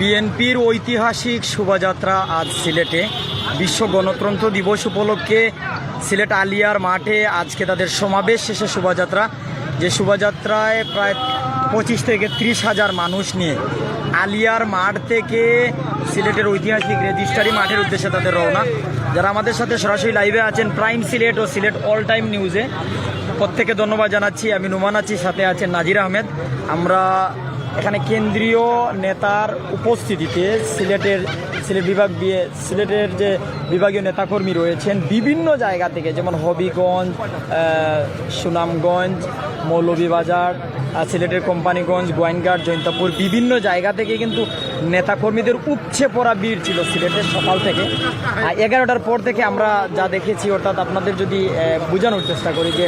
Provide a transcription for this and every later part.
বিএনপির ঐতিহাসিক শোভাযাত্রা আজ সিলেটে। বিশ্ব গণতন্ত্র দিবস উপলক্ষে সিলেট আলিয়ার মাঠে আজকে তাদের সমাবেশ শেষে শোভাযাত্রা। যে শোভাযাত্রায় প্রায় পঁচিশ থেকে ত্রিশ হাজার মানুষ নিয়ে আলিয়ার মাঠ থেকে সিলেটের ঐতিহাসিক রেজিস্ট্রারি মাঠের উদ্দেশ্যে তাদের রওনা। যারা আমাদের সাথে সরাসরি লাইভে আছেন, প্রাইম সিলেট ও সিলেট অল টাইম নিউজে। প্রত্যেকে ধন্যবাদ জানাচ্ছি। আমি নুমান আছি, সাথে আছেন নাজির আহমেদ। আমরা এখানে কেন্দ্রীয় নেতার উপস্থিতিতে সিলেটের সিলেট বিভাগ দিয়ে সিলেটের যে বিভাগীয় নেতাকর্মী রয়েছেন বিভিন্ন জায়গা থেকে, যেমন হবিগঞ্জ সুনামগঞ্জ, মৌলভীবাজার সিলেটের কোম্পানিগঞ্জ গোয়েনঘাট জৈন্তাপুর বিভিন্ন জায়গা থেকে কিন্তু নেতাকর্মীদের উপচে পড়া ভিড় ছিল সিলেটের সকাল থেকে। এগারোটার পর থেকে আমরা যা দেখেছি, অর্থাৎ আপনাদের যদি বোঝানোর চেষ্টা করি যে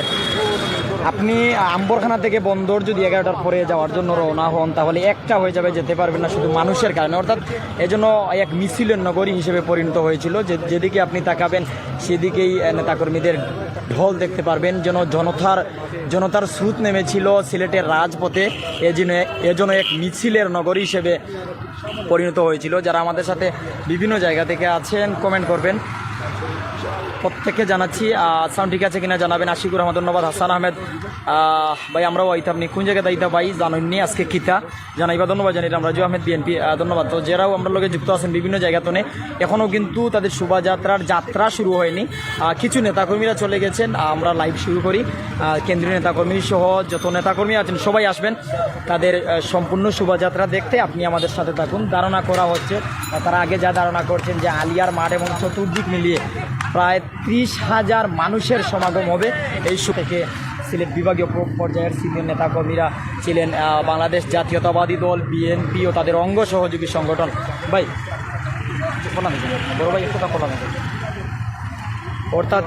আপনি আম্বরখানা থেকে বন্দর যদি এগারোটার পরে যাওয়ার জন্য রওনা হন, তাহলে একটা হয়ে যাবে যেতে পারবেন না শুধু মানুষের কারণে। অর্থাৎ এজন্য এক মিছিলের নগরী হিসেবে পরিণত হয়েছিল। যে, যেদিকে আপনি তাকাবেন, সেদিকেই নেতাকর্মীদের ঢল দেখতে পারবেন। যেন জনতার জনতার স্রোত নেমেছিল সিলেটের রাজপথে। এজন্য এজন্য এক মিছিলের নগরী হিসেবে পরিণত হয়েছিল। যারা আমাদের সাথে বিভিন্ন জায়গা থেকে আছেন কমেন্ট করবেন। প্রত্যেককে জানাচ্ছি সাউন্ড ঠিক আছে কিনা জানাবেন। আশিকুর রহমদ ধন্যবাদ। হাসান আহমেদ ভাই, আমরাও আইতাম নি। কোন জায়গায় আইতা ভাই জানেননি আজকে কিতা? জানাইবা ধন্যবাদ জানিলাম রাজু আহমেদ, বিএনপি ধন্যবাদ। তো যারাও আমরা লোকে যুক্ত আছেন বিভিন্ন জায়গা জায়গাতনে এখনও কিন্তু তাদের শোভাযাত্রার যাত্রা শুরু হয়নি। কিছু নেতাকর্মীরা চলে গেছেন। আমরা লাইভ শুরু করি। কেন্দ্রীয় নেতাকর্মী সহ যত নেতাকর্মী আছেন, সবাই আসবেন তাদের সম্পূর্ণ শোভাযাত্রা দেখতে। আপনি আমাদের সাথে থাকুন। ধারণা করা হচ্ছে, তারা আগে যা ধারণা করছেন যে আলিয়ার মাঠ এবং চতুর্দিক মিলিয়ে প্রায় ত্রিশ হাজার মানুষের সমাগম হবে। এই শো থেকে সিলেট বিভাগীয় পর্যায়ের সিনিয়র নেতাকর্মীরা ছিলেন বাংলাদেশ জাতীয়তাবাদী দল, বিএনপি ও তাদের অঙ্গ সহযোগী সংগঠন। ভাই বড় ভাই, একটু নেই অর্থাৎ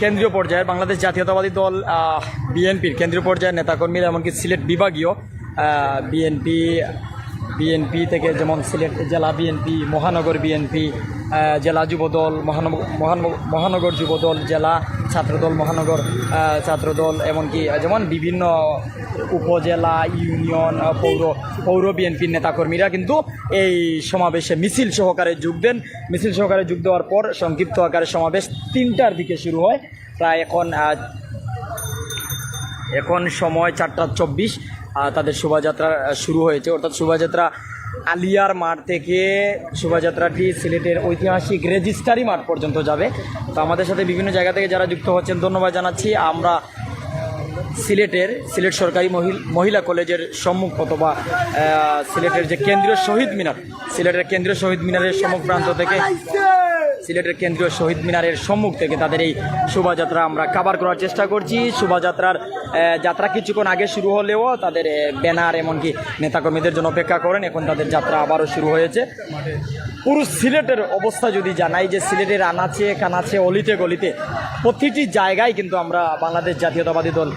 কেন্দ্রীয় পর্যায়ের বাংলাদেশ জাতীয়তাবাদী দল বিএনপির কেন্দ্রীয় পর্যায়ের নেতাকর্মীরা এমনকি সিলেট বিভাগীয় বিএনপি বিএনপি থেকে যেমন সিলেট জেলা বিএনপি, মহানগর বিএনপি জেলা যুবদল মহানগর মহান- মহানগর যুবদল, জেলা ছাত্রদল, মহানগর ছাত্রদল, এমনকি যেমন বিভিন্ন উপজেলা, ইউনিয়ন পৌর পৌর বিএনপির নেতাকর্মীরা কিন্তু এই সমাবেশে মিছিল সহকারে যোগ দেন। মিছিল সহকারে যোগ দেওয়ার পর সংক্ষিপ্ত আকারে সমাবেশ তিনটার দিকে শুরু হয়। প্রায় এখন এখন সময় চারটা চব্বিশ তাদের শোভাযাত্রা শুরু হয়েছে। অর্থাৎ শোভাযাত্রা আলিয়ার মাঠ থেকে শোভাযাত্রাটি সিলেটের ঐতিহাসিক রেজিস্টারি মাঠ পর্যন্ত যাবে। তো আমাদের সাথে বিভিন্ন জায়গা থেকে যারা যুক্ত হচ্ছেন, ধন্যবাদ জানাচ্ছি। আমরা সিলেটের, সিলেট সরকারি মহিল- কলেজের সম্মুখ অথবা সিলেটের যে কেন্দ্রীয় শহীদ মিনার, সিলেটের কেন্দ্রীয় শহীদ মিনারের সম্মুখ প্রান্ত থেকে সিলেটের কেন্দ্রীয় শহীদ মিনারের সম্মুখ থেকে তাদের এই শোভাযাত্রা আমরা কাভার করার চেষ্টা করছি। শোভাযাত্রার যাত্রা কিছুক্ষণ আগে শুরু হলেও তাদের ব্যানার এমনকি নেতাকর্মীদের জন্য অপেক্ষা করেন। এখন তাদের যাত্রা আবারও শুরু হয়েছে। পুরো সিলেটের অবস্থা যদি জানাই যে সিলেটের আনাচে, কানাচে, অলিতে গলিতে প্রতিটি জায়গায় কিন্তু আমরা বাংলাদেশ জাতীয়তাবাদী দল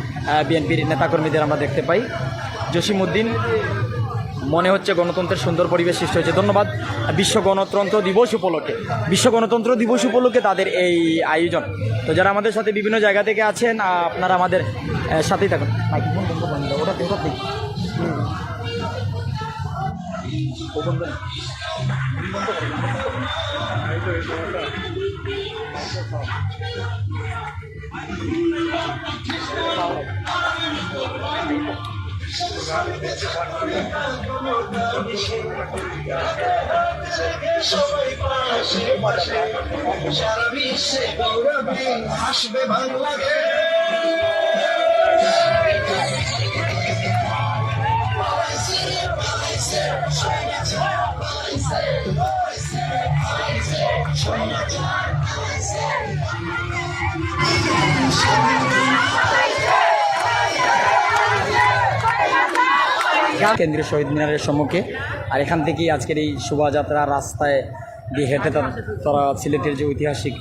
বিএনপির নেতাকর্মীদের আমরা দেখতে পাই। জসিমউদ্দিন মনে হচ্ছে গণতন্ত্রের সুন্দর পরিবেশ সৃষ্টি হয়েছে। ধন্যবাদ। বিশ্ব গণতন্ত্র দিবস উপলক্ষে। বিশ্ব গণতন্ত্র দিবস উপলক্ষে তাদের এই আয়োজন। তো যারা আমাদের সাথে বিভিন্ন জায়গা থেকে আছেন আপনারা আমাদের সাথেই থাকুন। ও বন্ধ না। সারা বিশ্বে গৌরবে হাসবে বাংলাদেশ কেন্দ্রীয় শহীদ মিনারের সম্মুখে। আর এখান থেকেই আজকের এই শোভাযাত্রা রাস্তায় দিয়ে হেঁটে তারা সিলেটের যে ঐতিহাসিক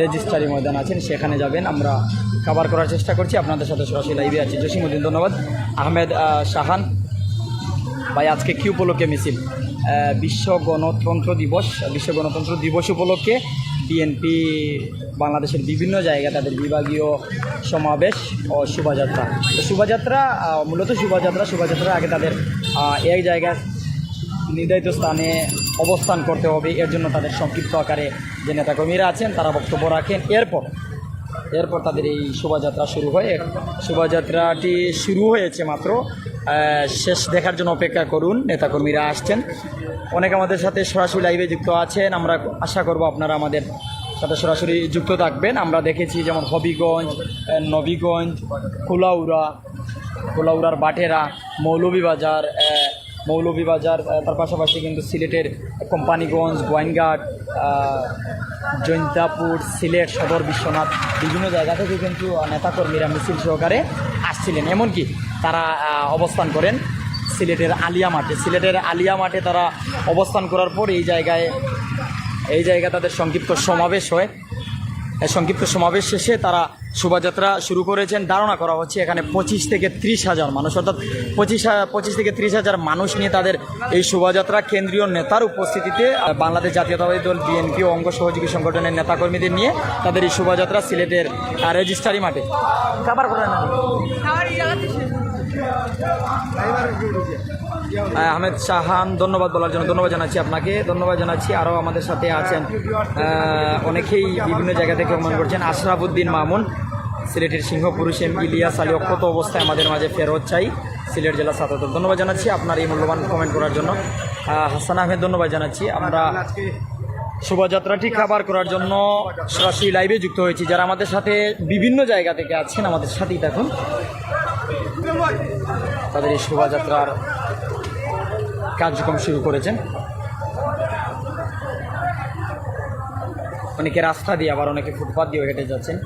রেজিস্ট্রারি ময়দান আছেন সেখানে যাবেন। আমরা কাভার করার চেষ্টা করছি। আপনাদের সাথে সরাসরি লাইভে আছি। জসিমুদ্দিন ধন্যবাদ। আহমেদ শাহান। ভাই, আজকে কি উপলক্ষে মিছিল? বিশ্ব গণতন্ত্র দিবস। বিশ্ব গণতন্ত্র দিবস উপলক্ষে বিএনপি বাংলাদেশের বিভিন্ন জায়গায় তাদের বিভাগীয় সমাবেশ ও শোভাযাত্রা। তো শোভাযাত্রা মূলত শোভাযাত্রা, শোভাযাত্রার আগে তাদের এক জায়গায় নির্ধারিত স্থানে অবস্থান করতে হবে। এর জন্য তাদের সংক্ষিপ্ত আকারে যে নেতাকর্মীরা আছেন, তারা বক্তব্য রাখেন। এরপর এরপর তাদের এই শোভাযাত্রা শুরু হয়। শোভাযাত্রাটি শুরু হয়েছে মাত্র। শেষ দেখার জন্য অপেক্ষা করুন, নেতাকর্মীরা আসছেন। অনেক আমাদের সাথে সরাসরি লাইভে যুক্ত আছেন। আমরা আশা করব আপনারা আমাদের সাথে সরাসরি যুক্ত থাকবেন। আমরা দেখেছি যেমন হবিগঞ্জ নবীগঞ্জ, কুলাউড়া, কুলাউড়ার বাটেরা, মৌলভীবাজার মৌলভীবাজার তার পাশাপাশি কিন্তু সিলেটের কোম্পানিগঞ্জ, গোয়াইনঘাট জৈন্তাপুর, সিলেট, সদর, বিশ্বনাথ বিভিন্ন জায়গা থেকে কিন্তু নেতাকর্মীরা মিছিল সহকারে আসছিলেন। এমনকি তারা অবস্থান করেন সিলেটের আলিয়া মাঠে। সিলেটের আলিয়া মাঠে তারা অবস্থান করার পর এই জায়গায় এই জায়গায় তাদের সংক্ষিপ্ত সমাবেশ হয়। সংক্ষিপ্ত সমাবেশ শেষে তারা শোভাযাত্রা শুরু করেছেন। ধারণা করা হচ্ছে এখানে পঁচিশ থেকে ত্রিশ হাজার মানুষ, অর্থাৎ পঁচিশ পঁচিশ থেকে ত্রিশ হাজার মানুষ নিয়ে তাদের এই শোভাযাত্রা কেন্দ্রীয় নেতার উপস্থিতিতে বাংলাদেশ জাতীয়তাবাদী দল, বিএনপি ও অঙ্গ সহযোগী সংগঠনের নেতাকর্মীদের নিয়ে তাদের এই শোভাযাত্রা সিলেটের রেজিস্ট্রারি মাঠে। খাবার করে না? আহমেদ শাহান, ধন্যবাদ বলার জন্য ধন্যবাদ জানাচ্ছি আপনাকে। ধন্যবাদ জানাচ্ছি আরও আমাদের সাথে আছেন অনেকেই বিভিন্ন জায়গা থেকে ভ্রমণ করছেন। আশরাফুদ্দিন মামুন, সিলেটের সিংহপুরুষ এম ইলিয়াস আলী, অক্ষত অবস্থায় আমাদের মাঝে ফেরত চাই, সিলেট জেলা ছাত্র ধন্যবাদ জানাচ্ছি আপনার এই মূল্যবান কমেন্ট করার জন্য। হাসান আহমেদ, ধন্যবাদ জানাচ্ছি। আমরা শোভাযাত্রাটি খাবার করার জন্য সরাসরি লাইভে যুক্ত হয়েছি। যারা আমাদের সাথে বিভিন্ন জায়গা থেকে আছেন, আমাদের সাথেই দেখুন তাদের এই শোভাযাত্রার কার্যক্রম শুরু করেছেন। অনেকে রাস্তা দিয়ে, আবার অনেকে ফুটপাথ দিয়েও হেঁটে যাচ্ছেন।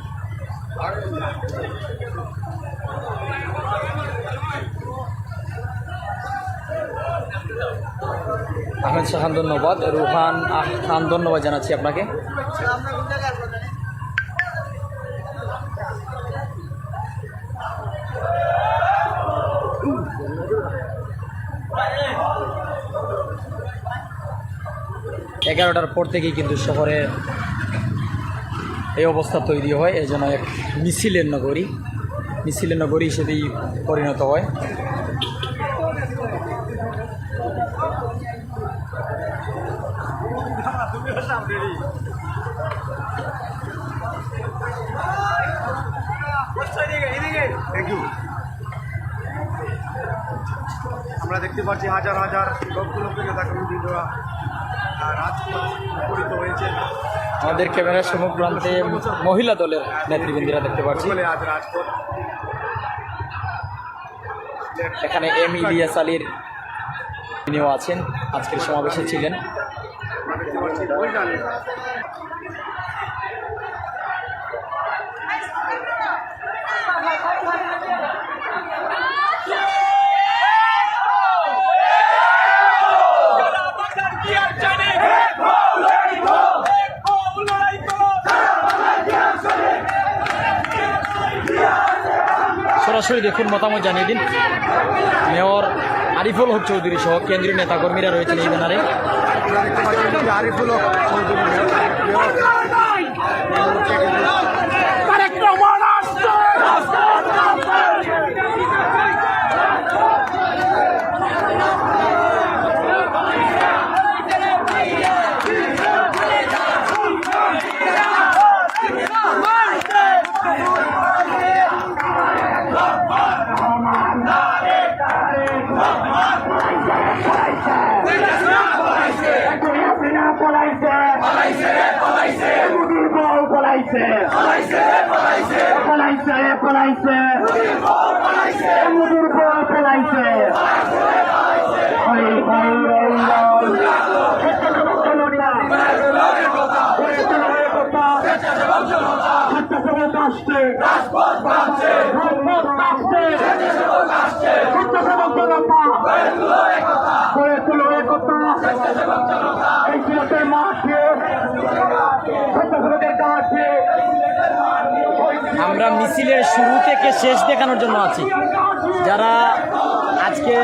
আহমেদ শাহান ধন্যবাদ। রুহান আহ খান, ধন্যবাদ জানাচ্ছি আপনাকে। এগারোটার পর থেকেই কিন্তু শহরে এই অবস্থা তৈরি হয়। এই জন্য এক মিছিলের নগরী। মিছিলের নগরী হিসেবেই পরিণত হয়। আমরা দেখতে পাচ্ছি হাজার হাজার লক্ষ লক্ষ মুখরিত হয়েছে আমাদের ক্যামেরার সম্মুখ প্রান্তে মহিলা দলের নেতৃবৃন্দিরা দেখতে পাচ্ছি। এখানে এম ইলিয়াস আলীর তিনিও আছেন, আজকের সমাবেশে ছিলেন। সরাসরি দেখুন, মতামত জানিয়ে দিন। মেয়র আরিফুল হক চৌধুরী সহ কেন্দ্রীয় নেতাকর্মীরা রয়েছেন এই ব্যানারে। আরিফুল হক চৌধুরী পলাইছে পলাইছে পলাইছে মুদির বউ পলাইছে পলাইছে পলাইছে পলাইছে পলাইছে মুদির বউ পলাইছে হই হই রই রই রাজপথ বাঁচছে রাজপথ বাঁচছে স্বেচ্ছাসেবক জনতা করে তুলো একতা এই সিলেটের মাঠে স্বেচ্ছাসেবকের কাছে আমরা মিছিলের শুরু থেকে শেষ দেখানোর জন্য আছি। যারা আজকে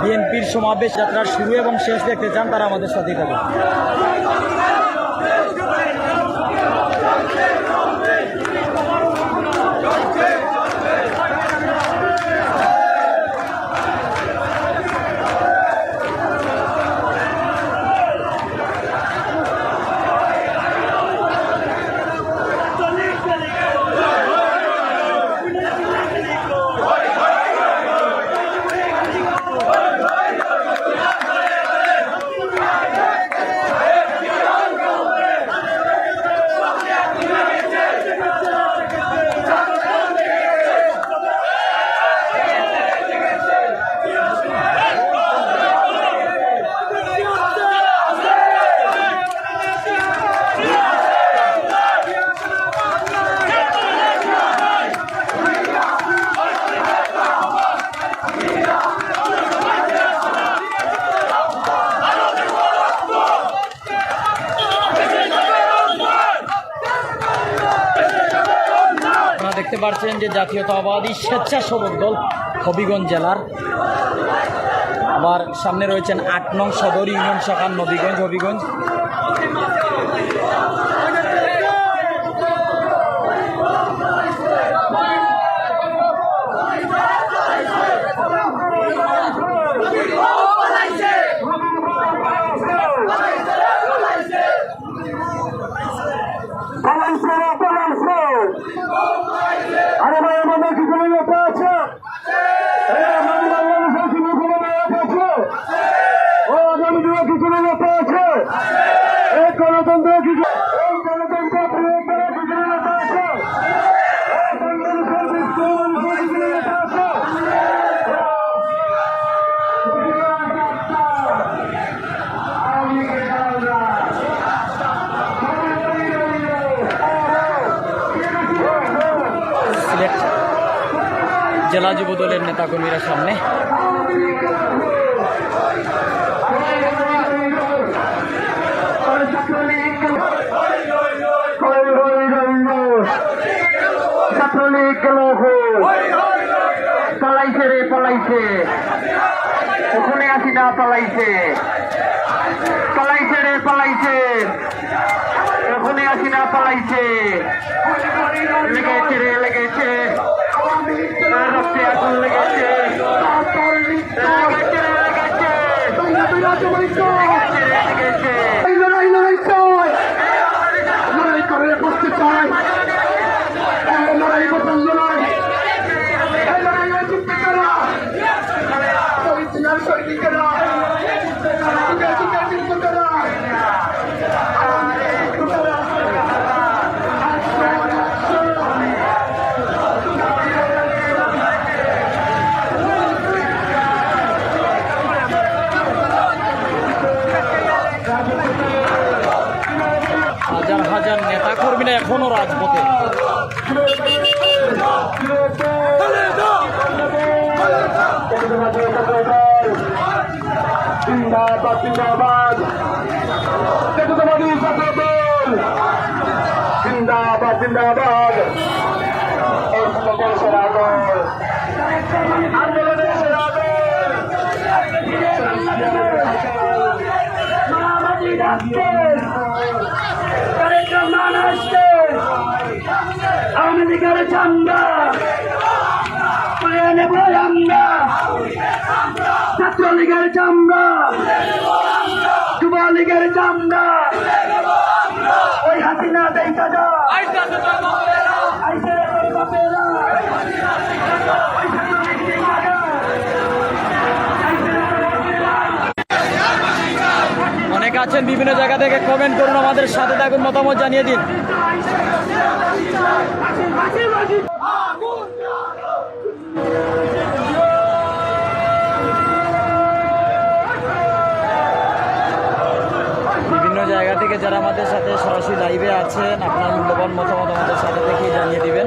বিএনপির সমাবেশ যাত্রার শুরু এবং শেষ দেখতে চান, তারা আমাদের সাথেই থাকুন। দেখতে পাচ্ছেন যে জাতীয়তাবাদী স্বেচ্ছাসেবক দল হবিগঞ্জ জেলার। আবার সামনে রয়েছেন আট নং সদর ইউনিয়ন শাখার নবীগঞ্জ, হবিগঞ্জ পালাইছে রে, পালাইছে। আরে ভাই আমাদের কি কোনো নেতা আছে এ, আমাদের বাংলাদেশের কি কোনো নেতা আছে ও আগামী দিনে কি কোনো নেতা আছে এই গণতন্ত্র কি এই গণতন্ত্র প্রয়োগ করার কি কোনো নেতা আছে এই বাংলাদেশের বিশ্ববিদ্যালয়ের কি কোনো নেতা আছে আওয়ামী লীগের দালালরা। সিলেট জেলা যুব দলের নেতাকর্মীরা সামনে। ছাত্রলীগ গেল পালাইছে। রে পালাইছে ওখানে আসি না পালাইছে। পালাইছে। রে পালাইছে ওখানে আসি না পালাইছে। রে রক্তে মানবাধি ডাকছে কারেক্টর মান আসছে আওয়ামী লীগের চান্দা তুলে নেব আমরা ছাত্রলীগের চামড়া যুবলীগের চামড়া ওই হাসিনা দেখা যা আইসে তোর বাপেরা। ওই ছাত্রলীগ দেখা যা। অনেকে আছেন বিভিন্ন জায়গা থেকে কমেন্ট করুন আমাদের সাথে থাকুন, মতামত জানিয়ে দিন। বিভিন্ন জায়গা থেকে যারা আমাদের সাথে সরাসরি লাইভে আছেন, আপনার মূল্যবান মতামত আমাদের সাথে থেকেই জানিয়ে দিবেন।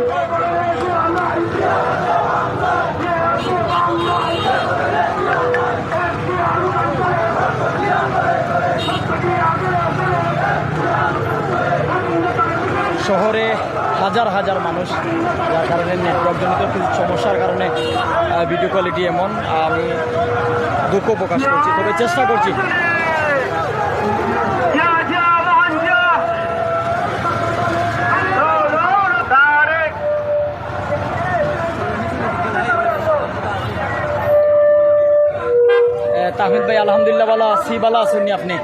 শহরে হাজার হাজার মানুষ যার কারণে নেটওয়ার্কজনিত কিছু সমস্যার কারণে ভিডিও কোয়ালিটি এমন আমি দুঃখ প্রকাশ করছি তবে চেষ্টা করছি তাহমিদ ভাই আলহামদুলিল্লাহ ভালো আছি ভালো আছেন নি আপনি